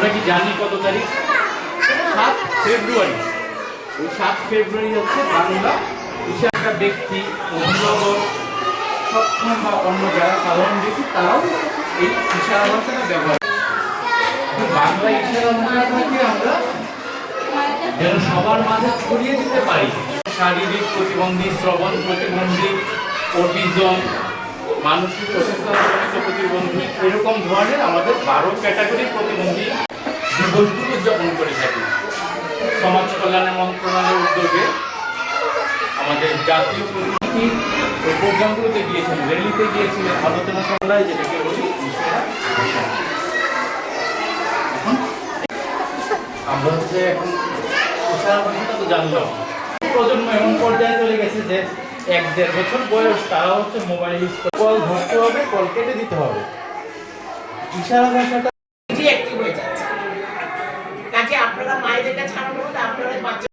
আমরা কি জানি কত তারিখ? সাত ফেব্রুয়ারি। ওই সাত ফেব্রুয়ারি হচ্ছে বাংলা বিশাল একটা ব্যক্তি, অভিভাবক সক্ষম বা অন্য যারা সাধারণ ব্যক্তি, তারাও এই ইশারা ভাষাটা ব্যবহার বাংলা ইশারা ভাষাটাকে আমরা যেন সবার মাঝে ছড়িয়ে দিতে পারি। শারীরিক প্রতিবন্ধী, শ্রবণ প্রতিবন্ধী, অটিজম, মানসিক প্রতিবন্ধী, এরকম ধরনের আমাদের বারো ক্যাটাগরির প্রতিবন্ধী দিবসগুলো উদযাপন করে থাকি। সমাজ কল্যাণ মন্ত্রণালয়ের উদ্যোগে আমাদের জাতীয় প্রতিনিধি ওই প্রোগ্রামগুলোতে গিয়েছিলেন র্যালিতে গিয়েছিলেন আলোচনা সভায় যেটাকে বলি আমরা হচ্ছে এখন ইশারা তো জানলাম। প্রজন্ম এমন পর্যায়ে চলে গেছে যে এক দেড় বছর বয়স তারা হচ্ছে মোবাইল ইউজ করে। কল ধরতে হবে কল কেটে দিতে হবে। ইশারা ভাষাটা অ্যাক্টিভ হয়ে যাচ্ছে।